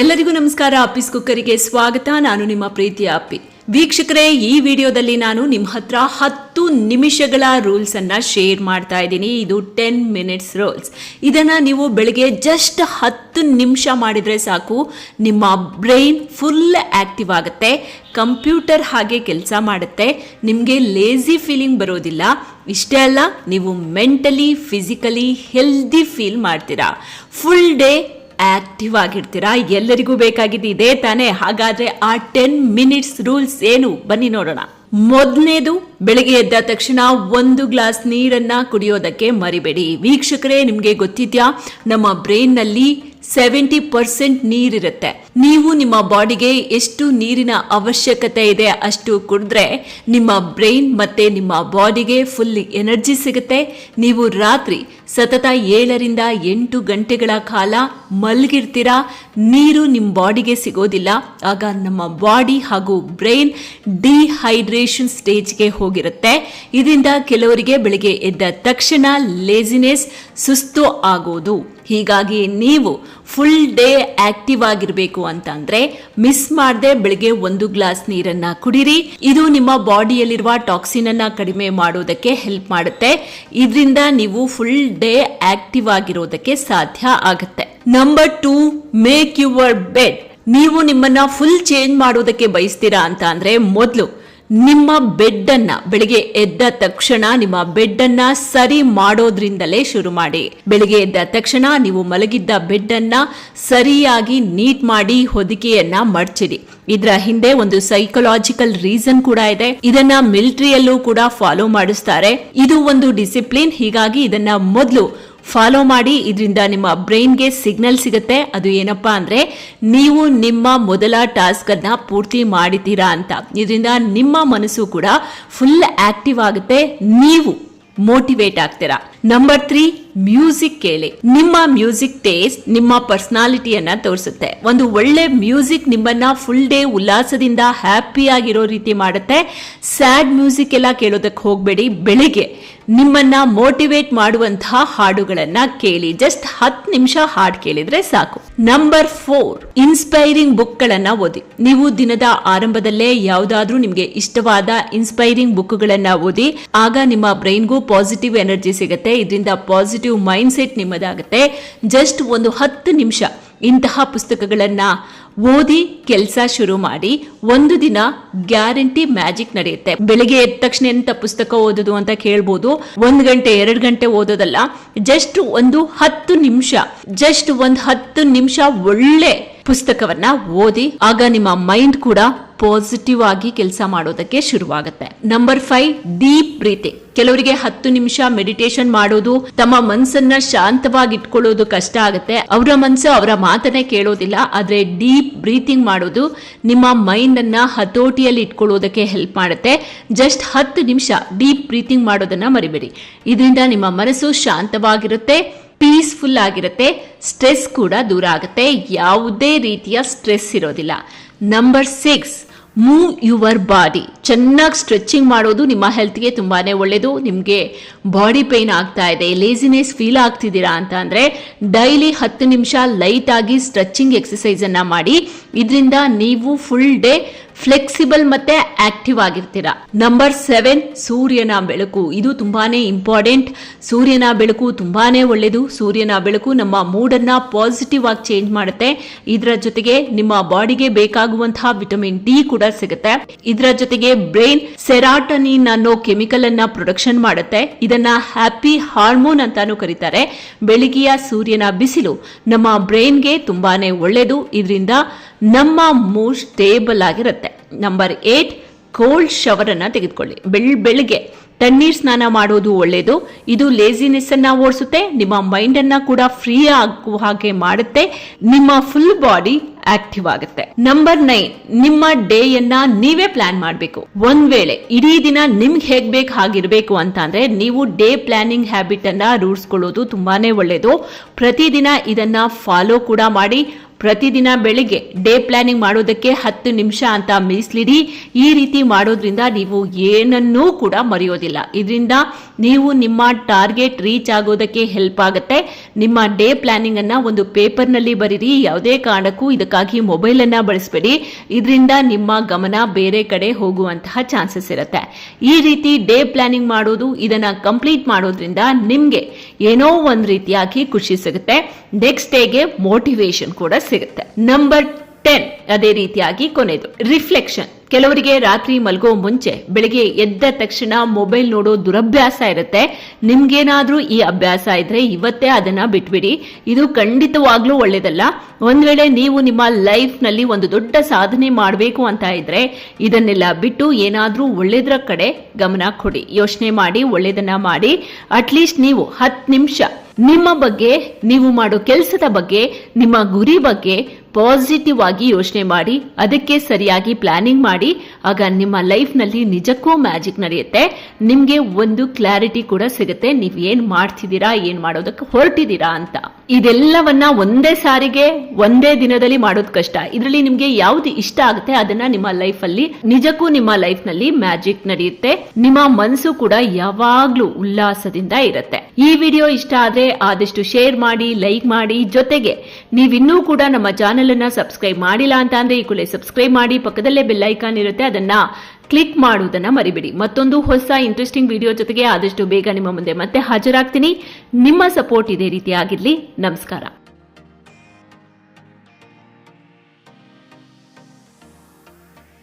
ಎಲ್ಲರಿಗೂ ನಮಸ್ಕಾರ. ಅಪ್ಪಿಸ್ ಕುಕ್ಕರಿಗೆ ಸ್ವಾಗತ. ನಾನು ನಿಮ್ಮ ಪ್ರೀತಿಯ ಅಪ್ಪಿ ವೀಕ್ಷಕರೇ, ಈ ವಿಡಿಯೋದಲ್ಲಿ ನಾನು ನಿಮ್ಮ ಹತ್ರ ಹತ್ತು ನಿಮಿಷಗಳ ರೂಲ್ಸ್ ಅನ್ನ ಶೇರ್ ಮಾಡ್ತಾ ಇದ್ದೀನಿ. ಇದು ಟೆನ್ ಮಿನಿಟ್ಸ್ ರೂಲ್ಸ್ ಇದನ್ನ ನೀವು ಬೆಳಿಗ್ಗೆ ಜಸ್ಟ್ ಹತ್ತು ನಿಮಿಷ ಮಾಡಿದ್ರೆ ಸಾಕು. ನಿಮ್ಮ ಬ್ರೈನ್ ಫುಲ್ ಆಕ್ಟಿವ್ ಆಗುತ್ತೆ. ಕಂಪ್ಯೂಟರ್ ಹಾಗೆ ಕೆಲಸ ಮಾಡುತ್ತೆ. ನಿಮಗೆ ಲೇಜಿ ಫೀಲಿಂಗ್ ಬರೋದಿಲ್ಲ. ಇಷ್ಟೇ ಅಲ್ಲ, ನೀವು ಮೆಂಟಲಿ ಫಿಸಿಕಲಿ ಹೆಲ್ದಿ ಫೀಲ್ ಮಾಡ್ತೀರಾ. ಫುಲ್ ಡೇ ಆಕ್ಟಿವ್ ಆಗಿರ್ತೀರಾ? ಎಲ್ಲರಿಗೂ ಬೇಕಾಗಿದ್ದು ಇದೇ ತಾನೇ. ಹಾಗಾದ್ರೆ ಆ ಟೆನ್ ಮಿನಿಟ್ಸ್ ರೂಲ್ಸ್ ಏನು? ಬನ್ನಿ ನೋಡೋಣ. ಮೊದಲನೇದು ಬೆಳಗ್ಗೆ ಎದ್ದ ತಕ್ಷಣ ಒಂದು ಗ್ಲಾಸ್ ನೀರನ್ನ ಕುಡಿಯೋದಕ್ಕೆ ಮರಿಬೇಡಿ. ವೀಕ್ಷಕರೇ, ನಿಮಗೆ ಗೊತ್ತಿದ್ಯಾ? ನಮ್ಮ ಬ್ರೈನ್ನಲ್ಲಿ ಸೆವೆಂಟಿ ಪರ್ಸೆಂಟ್ ನೀರಿರುತ್ತೆ. ನೀವು ನಿಮ್ಮ ಬಾಡಿಗೆ ಎಷ್ಟು ನೀರಿನ ಅವಶ್ಯಕತೆ ಇದೆ ಅಷ್ಟು ಕುಡಿದ್ರೆ ನಿಮ್ಮ ಬ್ರೈನ್ ಮತ್ತೆ ನಿಮ್ಮ ಬಾಡಿಗೆ ಫುಲ್ ಎನರ್ಜಿ ಸಿಗುತ್ತೆ. ನೀವು ರಾತ್ರಿ ಸತತ ಏಳರಿಂದ ಎಂಟು ಗಂಟೆಗಳ ಕಾಲ ಮಲಗಿರ್ತೀರಾ? ನೀರು ನಿಮ್ಮ ಬಾಡಿಗೆ ಸಿಗೋದಿಲ್ಲ. ಆಗ ನಮ್ಮ ಬಾಡಿ ಹಾಗೂ ಬ್ರೈನ್ ಡಿಹೈಡ್ರೇಷನ್ ಸ್ಟೇಜ್ಗೆ ಹೋಗಿರುತ್ತೆ. ಇದರಿಂದ ಕೆಲವರಿಗೆ ಬೆಳಿಗ್ಗೆ ಎದ್ದ ತಕ್ಷಣ ಲೇಜಿನೆಸ್ ಸುಸ್ತು ಆಗೋದು. ಹೀಗಾಗಿ ನೀವು ಫುಲ್ ಡೇ ಆಕ್ಟಿವ್ ಆಗಿರಬೇಕು ಅಂತಂದ್ರೆ ಮಿಸ್ ಮಾಡದೆ ಬೆಳಿಗ್ಗೆ ಒಂದು ಗ್ಲಾಸ್ ನೀರನ್ನ ಕುಡಿರಿ. ಇದು ನಿಮ್ಮ ಬಾಡಿಯಲ್ಲಿರುವ ಟಾಕ್ಸಿನ್ ಅನ್ನ ಕಡಿಮೆ ಮಾಡೋದಕ್ಕೆ ಹೆಲ್ಪ್ ಮಾಡುತ್ತೆ. ಇದರಿಂದ ನೀವು ಫುಲ್ ಡೇ ಆಕ್ಟಿವ್ ಆಗಿರೋದಕ್ಕೆ ಸಾಧ್ಯ ಆಗುತ್ತೆ. Number two make your bed ನೀವು ನಿಮ್ಮನ್ನ ಫುಲ್ ಚೇಂಜ್ ಮಾಡೋದಕ್ಕೆ ಬಯಸ್ತೀರಾ ಅಂತ ಅಂದ್ರೆ ಮೊದಲು ನಿಮ್ಮ ಬೆಡ್ಡನ್ನ ಬೆಳಿಗ್ಗೆ ಎದ್ದ ತಕ್ಷಣ ನಿಮ್ಮ ಬೆಡ್ಡನ್ನ ಸರಿ ಮಾಡೋದ್ರಿಂದಲೇ ಶುರು ಮಾಡಿ. ಬೆಳಿಗ್ಗೆ ಎದ್ದ ತಕ್ಷಣ ನೀವು ಮಲಗಿದ್ದ ಬೆಡ್ಡನ್ನ ಸರಿಯಾಗಿ ನೀಟ್ ಮಾಡಿ ಹೊದಿಕೆಯನ್ನ ಮಡಚಿರಿ ಇದರ ಹಿಂದೆ ಒಂದು ಸೈಕಲಾಜಿಕಲ್ ರೀಸನ್ ಕೂಡ ಇದೆ. ಇದನ್ನ ಮಿಲಿಟರಿಯಲ್ಲೂ ಕೂಡ ಫಾಲೋ ಮಾಡಿಸ್ತಾರೆ. ಇದು ಒಂದು ಡಿಸಿಪ್ಲಿನ್ ಹೀಗಾಗಿ ಇದನ್ನ ಮೊದಲು ಫಾಲೋ ಮಾಡಿ, ಇದರಿಂದ ನಿಮ್ಮ ಬ್ರೈನ್ಗೆ ಸಿಗ್ನಲ್ ಸಿಗುತ್ತೆ. ಅದು ಏನಪ್ಪಾ ಅಂದರೆ, ನೀವು ನಿಮ್ಮ ಮೊದಲ ಟಾಸ್ಕ್ ಅನ್ನ ಪೂರ್ತಿ ಮಾಡಿದ್ದೀರಾ ಅಂತ. ಇದರಿಂದ ನಿಮ್ಮ ಮನಸ್ಸು ಕೂಡ ಫುಲ್ ಆಕ್ಟಿವ್ ಆಗುತ್ತೆ. ನೀವು ಮೋಟಿವೇಟ್ ಆಗ್ತೀರಾ. ನಂಬರ್ ತ್ರೀ ಮ್ಯೂಸಿಕ್ ಕೇಳಿ. ನಿಮ್ಮ ಮ್ಯೂಸಿಕ್ ಟೇಸ್ಟ್ ನಿಮ್ಮ ಪರ್ಸನಾಲಿಟಿಯನ್ನ ತೋರಿಸುತ್ತೆ. ಒಂದು ಒಳ್ಳೆ ಮ್ಯೂಸಿಕ್ ನಿಮ್ಮನ್ನ ಫುಲ್ ಡೇ ಉಲ್ಲಾಸದಿಂದ ಹ್ಯಾಪಿ ಆಗಿರೋ ರೀತಿ ಮಾಡುತ್ತೆ. ಸ್ಯಾಡ್ ಮ್ಯೂಸಿಕ್ ಎಲ್ಲ ಕೇಳೋದಕ್ಕೆ ಹೋಗಬೇಡಿ. ಬೆಳಿಗ್ಗೆ ನಿಮ್ಮನ್ನ ಮೋಟಿವೇಟ್ ಮಾಡುವಂತಹ ಹಾಡುಗಳನ್ನ ಕೇಳಿ. ಜಸ್ಟ್ ಹತ್ತು ನಿಮಿಷ ಹಾಡು ಕೇಳಿದ್ರೆ ಸಾಕು. ನಂಬರ್ ಫೋರ್ ಇನ್ಸ್ಪೈರಿಂಗ್ ಬುಕ್ ಗಳನ್ನ ಓದಿ. ನೀವು ದಿನದ ಆರಂಭದಲ್ಲೇ ಯಾವುದಾದ್ರೂ ನಿಮ್ಗೆ ಇಷ್ಟವಾದ ಇನ್ಸ್ಪೈರಿಂಗ್ ಬುಕ್ ಗಳನ್ನ ಓದಿ. ಆಗ ನಿಮ್ಮ ಬ್ರೈನ್ಗೂ ಪಾಸಿಟಿವ್ ಎನರ್ಜಿ ಸಿಗುತ್ತೆ. ಇದರಿಂದ ಪಾಸಿಟಿವ್ ಮೈಂಡ್ ಸೆಟ್ ನಿಮ್ಮದಾಗುತ್ತೆ. ಜಸ್ಟ್ ಒಂದು ಹತ್ತು ನಿಮಿಷ ಇಂತಹ ಪುಸ್ತಕಗಳನ್ನ ಓದಿ ಕೆಲಸ ಶುರು ಮಾಡಿ ಒಂದು ದಿನ ಗ್ಯಾರಂಟಿ ಮ್ಯಾಜಿಕ್ ನಡೆಯುತ್ತೆ. ಬೆಳಿಗ್ಗೆ ಎದ್ದ ತಕ್ಷಣ ಎಂತ ಪುಸ್ತಕ ಓದೋದು ಅಂತ ಕೇಳ್ಬೋದು. ಒಂದು ಗಂಟೆ, ಎರಡು ಗಂಟೆ ಓದೋದಲ್ಲ. ಜಸ್ಟ್ ಒಂದು ಹತ್ತು ನಿಮಿಷ ಜಸ್ಟ್ ಒಂದು ಹತ್ತು ನಿಮಿಷ ಒಳ್ಳೆ ಪುಸ್ತಕವನ್ನ ಓದಿ, ಆಗ ನಿಮ್ಮ ಮೈಂಡ್ ಕೂಡ ಪಾಸಿಟಿವ್ ಆಗಿ ಕೆಲಸ ಮಾಡೋದಕ್ಕೆ ಶುರುವಾಗುತ್ತೆ. ನಂಬರ್ ಫೈವ್ ಡೀಪ್ ಬ್ರೀತಿಂಗ್ ಕೆಲವರಿಗೆ ಹತ್ತು ನಿಮಿಷ ಮೆಡಿಟೇಷನ್ ಮಾಡೋದು, ತಮ್ಮ ಮನಸ್ಸನ್ನ ಶಾಂತವಾಗಿ ಇಟ್ಕೊಳ್ಳೋದು ಕಷ್ಟ ಆಗುತ್ತೆ. ಅವರ ಮನಸ್ಸು ಅವರ ಮಾತನ್ನೇ ಕೇಳೋದಿಲ್ಲ, ಆದ್ರೆ ಡೀಪ್ ಬ್ರೀತಿಂಗ್ ಮಾಡೋದು ನಿಮ್ಮ ಮೈಂಡ್ ಅನ್ನ ಹತೋಟಿಯಲ್ಲಿ ಇಟ್ಕೊಳ್ಳೋದಕ್ಕೆ ಹೆಲ್ಪ್ ಮಾಡುತ್ತೆ. ಜಸ್ಟ್ ಹತ್ತು ನಿಮಿಷ ಡೀಪ್ ಬ್ರೀತಿಂಗ್ ಮಾಡೋದನ್ನ ಮರಿಬೇಡಿ. ಇದರಿಂದ ನಿಮ್ಮ ಮನಸ್ಸು ಶಾಂತವಾಗಿರುತ್ತೆ ಪೀಸ್ಫುಲ್ ಆಗಿರುತ್ತೆ ಸ್ಟ್ರೆಸ್ ಕೂಡ ದೂರ ಆಗುತ್ತೆ. ಯಾವುದೇ ರೀತಿಯ ಸ್ಟ್ರೆಸ್ ಇರೋದಿಲ್ಲ. Number six move your body ಚೆನ್ನಾಗಿ ಸ್ಟ್ರೆಚಿಂಗ್ ಮಾಡೋದು ನಿಮ್ಮ ಹೆಲ್ತ್ಗೆ ತುಂಬಾನೇ ಒಳ್ಳೆಯದು ನಿಮಗೆ ಬಾಡಿ ಪೇನ್ ಆಗ್ತಾ ಇದೆ ಲೇಸಿನೆಸ್ ಫೀಲ್ ಆಗ್ತಿದ್ದೀರಾ ಅಂತ ಅಂದರೆ ಡೈಲಿ ಹತ್ತು ನಿಮಿಷ ಲೈಟ್ ಆಗಿ ಸ್ಟ್ರೆಚಿಂಗ್ ಎಕ್ಸಸೈಸನ್ನು ಮಾಡಿ. ಇದರಿಂದ ನೀವು ಫುಲ್ ಡೇ ಫ್ಲೆಕ್ಸಿಬಲ್ ಮತ್ತೆ ಆಕ್ಟಿವ್ ಆಗಿರ್ತೀರಾ. ನಂಬರ್ ಸೆವೆನ್ ಸೂರ್ಯನ ಬೆಳಕು. ಇದು ತುಂಬಾನೇ ಇಂಪಾರ್ಟೆಂಟ್ ಸೂರ್ಯನ ಬೆಳಕು ತುಂಬಾನೇ ಒಳ್ಳೆಯದು. ಸೂರ್ಯನ ಬೆಳಕು ನಮ್ಮ ಮೂಡನ್ನ ಪಾಸಿಟಿವ್ ಆಗಿ ಚೇಂಜ್ ಮಾಡುತ್ತೆ. ಇದರ ಜೊತೆಗೆ ನಿಮ್ಮ ಬಾಡಿಗೆ ಬೇಕಾಗುವಂತಹ ವಿಟಮಿನ್ ಡಿ ಕೂಡ ಸಿಗುತ್ತೆ. ಇದರ ಜೊತೆಗೆ ಬ್ರೈನ್ ಸೆರಾಟನಿನ್ ಅನ್ನೋ ಕೆಮಿಕಲ್ ಅನ್ನ ಪ್ರೊಡಕ್ಷನ್ ಮಾಡುತ್ತೆ. ಇದನ್ನ ಹ್ಯಾಪಿ ಹಾರ್ಮೋನ್ ಅಂತಾನು ಕರೀತಾರೆ. ಬೆಳಿಗ್ಗೆಯ ಸೂರ್ಯನ ಬಿಸಿಲು ನಮ್ಮ ಬ್ರೈನ್ಗೆ ತುಂಬಾನೇ ಒಳ್ಳೆಯದು. ಇದರಿಂದ ನಮ್ಮ ಮೂಡ್ ಸ್ಟೇಬಲ್ ಆಗಿರುತ್ತೆ. ನಂಬರ್ ಏಟ್ ಕೋಲ್ಡ್ ಶವರ್ ಅನ್ನ ತೆಗೆದುಕೊಳ್ಳಿ. ಬೆಳ್, ಬೆಳಿಗ್ಗೆ ತಣ್ಣೀರ್ ಸ್ನಾನ ಮಾಡೋದು ಒಳ್ಳೆಯದು ಇದು ಲೇಸಿನೆಸ್ ಅನ್ನ ಓಡಿಸುತ್ತೆ. ನಿಮ್ಮ ಮೈಂಡ್ ಅನ್ನ ಕೂಡ ಫ್ರೀ ಆಗುವ ಹಾಗೆ ಮಾಡುತ್ತೆ. ನಿಮ್ಮ ಫುಲ್ ಬಾಡಿ ಆಕ್ಟಿವ್ ಆಗುತ್ತೆ. ನಂಬರ್ ನೈನ್ ನಿಮ್ಮ ಡೇ ಯನ್ನ ನೀವೇ ಪ್ಲಾನ್ ಮಾಡಬೇಕು. ಒಂದ್ ವೇಳೆ ಇಡೀ ದಿನ ನಿಮ್ಗೆ ಹೇಗ್ ಬೇಕು ಹಾಗಿರ್ಬೇಕು ಅಂತ ಅಂದ್ರೆ ನೀವು ಡೇ ಪ್ಲಾನಿಂಗ್ ಹ್ಯಾಬಿಟ್ ಅನ್ನ ರೂಢಿಸ್ಕೊಳ್ಳೋದು ತುಂಬಾನೇ ಒಳ್ಳೆಯದು ಪ್ರತಿದಿನ ಇದನ್ನ ಫಾಲೋ ಕೂಡ ಮಾಡಿ. ಪ್ರತಿದಿನ ಬೆಳಿಗ್ಗೆ ಡೇ ಪ್ಲಾನಿಂಗ್ ಮಾಡೋದಕ್ಕೆ ಹತ್ತು ನಿಮಿಷ ಅಂತ ಮೀಸಲಿಡಿ. ಈ ರೀತಿ ಮಾಡೋದ್ರಿಂದ ನೀವು ಏನನ್ನೂ ಕೂಡ ಮರೆಯೋದಿಲ್ಲ. ಇದರಿಂದ ನೀವು ನಿಮ್ಮ ಟಾರ್ಗೆಟ್ ರೀಚ್ ಆಗೋದಕ್ಕೆ ಹೆಲ್ಪ್ ಆಗುತ್ತೆ. ನಿಮ್ಮ ಡೇ ಪ್ಲಾನಿಂಗ್ ಅನ್ನ ಒಂದು ಪೇಪರ್ನಲ್ಲಿ ಬರೀರಿ, ಯಾವುದೇ ಕಾರಣಕ್ಕೂ ಇದಕ್ಕಾಗಿ ಮೊಬೈಲ್ ಅನ್ನ ಬಳಸಬೇಡಿ. ಇದರಿಂದ ನಿಮ್ಮ ಗಮನ ಬೇರೆ ಕಡೆ ಹೋಗುವಂತಹ ಚಾನ್ಸಸ್ ಇರುತ್ತೆ. ಈ ರೀತಿ ಡೇ ಪ್ಲಾನಿಂಗ್ ಮಾಡೋದು ಇದನ್ನ ಕಂಪ್ಲೀಟ್ ಮಾಡೋದ್ರಿಂದ ನಿಮ್ಗೆ ಏನೋ ಒಂದು ರೀತಿಯಾಗಿ ಖುಷಿ ಸಿಗುತ್ತೆ. ನೆಕ್ಸ್ಟ್ ಡೇಗೆ ಮೋಟಿವೇಶನ್ ಕೂಡ ಸಿಗುತ್ತೆ. ನಂಬರ್ ಟೆನ್ ಅದೇ ರೀತಿಯಾಗಿ ಕೊನೆದು. ರಿಫ್ಲೆಕ್ಷನ್ ಕೆಲವರಿಗೆ ರಾತ್ರಿ ಮಲಗೋ ಮುಂಚೆ ಬೆಳಿಗ್ಗೆ ಎದ್ದ ತಕ್ಷಣ ಮೊಬೈಲ್ ನೋಡೋ ದುರಭ್ಯಾಸ ಇರುತ್ತೆ. ನಿಮ್ಗೇನಾದ್ರೂ ಈ ಅಭ್ಯಾಸ ಇದ್ರೆ ಇವತ್ತೇ ಅದನ್ನ ಬಿಟ್ಬಿಡಿ. ಇದು ಖಂಡಿತವಾಗ್ಲೂ ಒಳ್ಳೇದಲ್ಲ. ಒಂದ್ ವೇಳೆ ನೀವು ನಿಮ್ಮ ಲೈಫ್ನಲ್ಲಿ ಒಂದು ದೊಡ್ಡ ಸಾಧನೆ ಮಾಡಬೇಕು ಅಂತ ಇದ್ರೆ ಇದನ್ನೆಲ್ಲ ಬಿಟ್ಟು ಏನಾದ್ರೂ ಒಳ್ಳೇದ್ರ ಕಡೆ ಗಮನ ಕೊಡಿ. ಯೋಚನೆ ಮಾಡಿ, ಒಳ್ಳೇದನ್ನ ಮಾಡಿ. ಅಟ್ಲೀಸ್ಟ್ ನೀವು ಹತ್ತು ನಿಮಿಷ ನಿಮ್ಮ ಬಗ್ಗೆ, ನೀವು ಮಾಡೋ ಕೆಲಸದ ಬಗ್ಗೆ, ನಿಮ್ಮ ಗುರಿ ಬಗ್ಗೆ ಪಾಸಿಟಿವ್ ಆಗಿ ಯೋಚನೆ ಮಾಡಿ, ಅದಕ್ಕೆ ಸರಿಯಾಗಿ ಪ್ಲಾನಿಂಗ್ ಮಾಡಿ, ಆಗ ನಿಮ್ಮ ಲೈಫ್ನಲ್ಲಿ ನಿಜಕ್ಕೂ ಮ್ಯಾಜಿಕ್ ನಡೆಯುತ್ತೆ. ನಿಮ್ಗೆ ಒಂದು ಕ್ಲಾರಿಟಿ ಕೂಡ ಸಿಗುತ್ತೆ. ನೀವು ಏನ್ ಮಾಡ್ತಿದ್ದೀರಾ, ಏನ್ ಮಾಡೋದಕ್ಕೆ ಹೊರಟಿದ್ದೀರಾ ಅಂತ. ಇದೆಲ್ಲವನ್ನ ಒಂದೇ ಸಾರಿಗೆ, ಒಂದೇ ದಿನದಲ್ಲಿ ಮಾಡೋದು ಕಷ್ಟ. ಇದರಲ್ಲಿ ನಿಮ್ಗೆ ಯಾವ್ದು ಇಷ್ಟ ಆಗುತ್ತೆ, ಅದನ್ನ ನಿಮ್ಮ ಲೈಫ್ ಅಲ್ಲಿ, ನಿಜಕ್ಕೂ ನಿಮ್ಮ ಲೈಫ್ನಲ್ಲಿ ಮ್ಯಾಜಿಕ್ ನಡೆಯುತ್ತೆ. ನಿಮ್ಮ ಮನಸ್ಸು ಕೂಡ ಯಾವಾಗ್ಲೂ ಉಲ್ಲಾಸದಿಂದ ಇರುತ್ತೆ. ಈ ವಿಡಿಯೋ ಇಷ್ಟ ಆದರೆ ಆದಷ್ಟು ಶೇರ್ ಮಾಡಿ, ಲೈಕ್ ಮಾಡಿ. ಜೊತೆಗೆ ನೀವಿನ್ನೂ ಕೂಡ ನಮ್ಮ ಚಾನೆಲ್ ಅನ್ನ ಸಬ್ಸ್ಕ್ರೈಬ್ ಮಾಡಿಲ್ಲ ಅಂತ ಅಂದ್ರೆ ಈ ಕೂಡಲೇ ಸಬ್ಸ್ಕ್ರೈಬ್ ಮಾಡಿ. ಪಕ್ಕದಲ್ಲೇ ಬೆಲ್ ಐಕಾನ್ ಇರುತ್ತೆ, ಅದನ್ನ ಕ್ಲಿಕ್ ಮಾಡುವುದನ್ನ ಮರಿಬೇಡಿ. ಮತ್ತೊಂದು ಹೊಸ ಇಂಟ್ರೆಸ್ಟಿಂಗ್ ವಿಡಿಯೋ ಜೊತೆಗೆ ಆದಷ್ಟು ಬೇಗ ನಿಮ್ಮ ಮುಂದೆ ಮತ್ತೆ ಹಾಜರಾಗ್ತೀನಿ. ನಿಮ್ಮ ಸಪೋರ್ಟ್ ಇದೇ ರೀತಿ ಆಗಿರ್ಲಿ ನಮಸ್ಕಾರ.